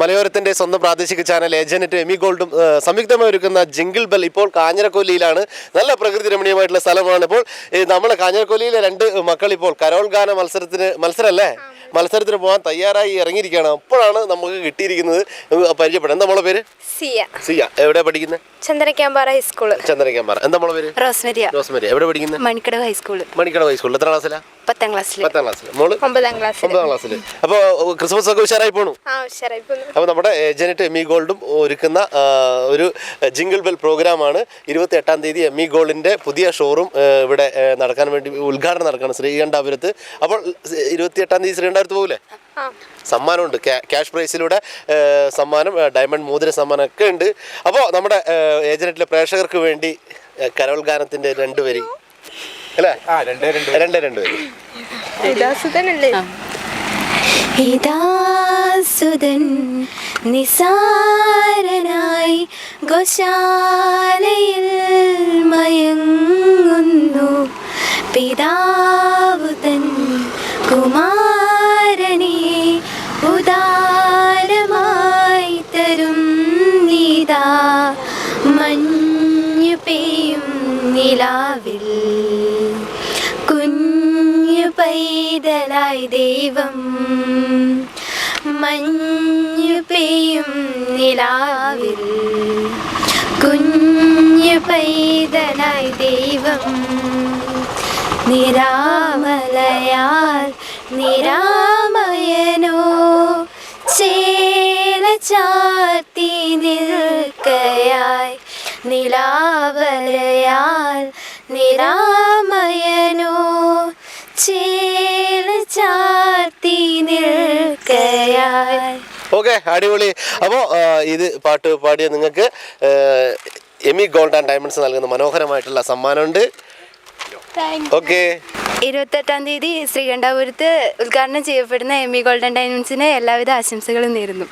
മലയോരത്തിന്റെ സ്വന്തം പ്രാദേശിക ചാനൽ ഏജന്റ് എമി ഗോൾഡും സംയുക്തമായി ഒരുക്കുന്ന ജിങ്കിൾ ബെൽ ഇപ്പോൾ കാഞ്ഞിരക്കൊല്ലിയിലാണ്. നല്ല പ്രകൃതി രമണീയമായിട്ടുള്ള സ്ഥലമാണ് ഇപ്പോൾ. നമ്മൾ കാഞ്ഞിരക്കൊല്ലിയിലെ രണ്ട് മക്കൾ ഇപ്പോൾ കരോൾ ഗാന മത്സരത്തിന് മത്സരമല്ലേ മത്സരത്തിന് പോകാൻ തയ്യാറായി ഇറങ്ങിയിരിക്കുകയാണ്. അപ്പോഴാണ് നമുക്ക് കിട്ടിയിരിക്കുന്നത്. പരിചയപ്പെടാം. എന്താ പേര്? സിയ. സിയ. എവിടെ പഠിക്കുന്നത് ചന്ദ്രക്കാമ്പാറ ഹൈസ്കൂൾ ചന്ദ്രക്കാമ്പാറ എന്താ പേര്? റോസ്മരിയ. റോസ്മരിയ. എവിടെ പഠിക്കുന്നത് മണിക്കടവ് ഹൈസ്കൂൾ മണിക്കട ഹൈസ്കൂൾ എത്ര ക്ലാസ്സിലാ പത്താം ക്ലാസ്സിൽ പത്താം ക്ലാസ്സിൽ മോൾ? ഒമ്പതാം ക്ലാസ്സിൽ ഒമ്പതാം ക്ലാസ്സിൽ അപ്പോൾ ക്രിസ്മസ് ഒക്കെ ഉഷാറായി പോണു? ആ ഉഷാറായി പോന്നു അപ്പോൾ നമ്മുടെ ഏജന്റ് എം ഇ ഗോൾഡും ഒരുക്കുന്ന ഒരു ജിംഗിൾ ബെൽ പ്രോഗ്രാമാണ് ഇരുപത്തി എട്ടാം തീയതി എം ഇ ഗോൾഡിന്റെ പുതിയ ഷോറൂം ഇവിടെ നടക്കാൻ വേണ്ടി ഉദ്ഘാടനം നടക്കുകയാണ് ശ്രീകണ്ഠാപുരത്ത്. അപ്പോൾ ഇരുപത്തി എട്ടാം തീയതി ശ്രീകണ്ഠാപുരത്ത് പോകില്ലേ സമ്മാനമുണ്ട്. ക്യാ- ക്യാഷ് പ്രൈസിലൂടെ സമ്മാനം ഡയമണ്ട് മോതിര സമ്മാനം ഒക്കെ ഉണ്ട്. അപ്പോൾ നമ്മുടെ ഏ, ഏജന്റിലെ പ്രേക്ഷകർക്ക് വേണ്ടി കരോൾ ഗാനത്തിന്റെ രണ്ട് വരി അല്ലേ? രണ്ടേ രണ്ട് ഇതാസുതനല്ലേ ഇതാസുതൻ നിസാരനായി ഗോശാലയിൽ മയങ്ങുന്നു. പിതാവുതൻ കുമാരനെ ഉദാരമായി തരും നീതാ. മഞ്ഞു പെയ്യും നിലാവിൽ. പൈതലായി ദൈവം. മഞ്ഞു പെയ്യും നിലാവിൽ. കുഞ്ഞു പൈതലായി ദൈവം. നിരാമലയാൽ നിരാമയനോ ചേല ചാത്തി നിൽക്കയായി. നിലാവലയാൽ നിരാമയനോ ഓക്കെ അടിപൊളി. അപ്പോൾ ഇത് പാട്ട് പാടിയ നിങ്ങൾക്ക് എമി ഗോൾഡ് ആൻഡ് ഡയമണ്ട്സ് നൽകുന്ന മനോഹരമായിട്ടുള്ള സമ്മാനമുണ്ട്. ഓക്കെ. ഇരുപത്തെട്ടാം തീയതി ശ്രീകണ്ഠാപുരത്ത് ഉദ്ഘാടനം ചെയ്യപ്പെടുന്ന എമി ഇ ഗോൾഡൻ ഡയമണ്ട്സിന് എല്ലാവിധ ആശംസകളും നേരുന്നു.